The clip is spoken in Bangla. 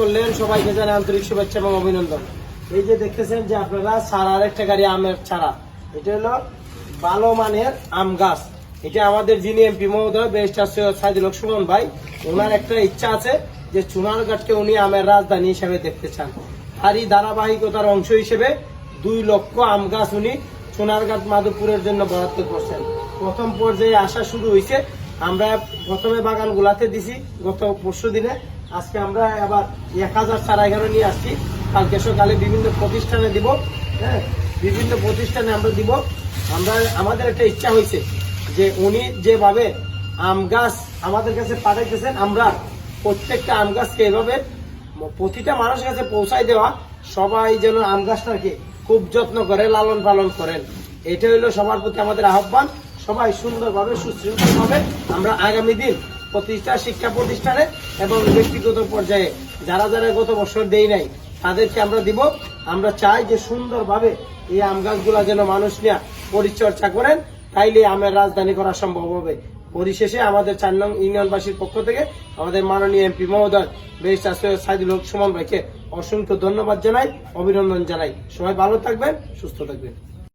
করলেন, সবাইকে আন্তরিক শুভেচ্ছা এবং অভিনন্দন। এই যে যে আপনারা গাড়ি আমের ছাড়া। এটা হলো ভালো মানের আম গাছ। এটা আমাদের যিনি এমপি মহোদয় সুমন ভাই, ওনার একটা ইচ্ছা আছে যে চুনারঘাটকে উনি আমের রাজধানী হিসেবে দেখতে চান। তারই ধারাবাহিকতার অংশ হিসেবে দুই লক্ষ আম গাছ উনি সোনারঘাট মাধবপুরের জন্য বরাদ্দ করছেন। প্রথম পর্যায়ে আসা শুরু হয়েছে। আমরা প্রথমে বাগান গুলাতে দিছি গত পরশু দিনে। আজকে আমরা আবার এক হাজার সাড়ে এগারো নিয়ে আসছি। কালকে সকালে বিভিন্ন প্রতিষ্ঠানে দিব হ্যাঁ? বিভিন্ন প্রতিষ্ঠানে আমরা দিব। আমরা, আমাদের একটা ইচ্ছা হয়েছে যে উনি যেভাবে আম গাছ আমাদের কাছে পাঠাইতেছেন, আমরা প্রত্যেকটা আম গাছকে এভাবে প্রতিটা মানুষের কাছে পৌঁছাই দেওয়া, সবাই যেন আম গাছটাকে খুব যত্ন করে, লালন পালন করেন। এটা হলো সবার প্রতি আমাদের আহ্বান। সবাই সুন্দরভাবে, সুশৃঙ্খলভাবে আমরা আগামী দিন প্রতিষ্ঠা শিক্ষা প্রতিষ্ঠানে এবং ব্যক্তিগত পর্যায়ে যারা যারা গত বছর দেই নাই, তাদেরকে আমরা দিব। আমরা চাই যে সুন্দরভাবে এই আম গাছগুলা যেন মানুষ নিয়ে পরিচর্যা করেন। তাইলে আমের রাজধানী করা সম্ভব হবে। পরিশেষে আমাদের চার নং ইউনিয়নবাসীর পক্ষ থেকে আমাদের মাননীয় এমপি মহোদয় বেরিস্টার সৈয়দ সাইদুল হক সুমন ভাইকে অসংখ্য ধন্যবাদ জানাই, অভিনন্দন জানাই। সবাই ভালো থাকবেন, সুস্থ থাকবেন।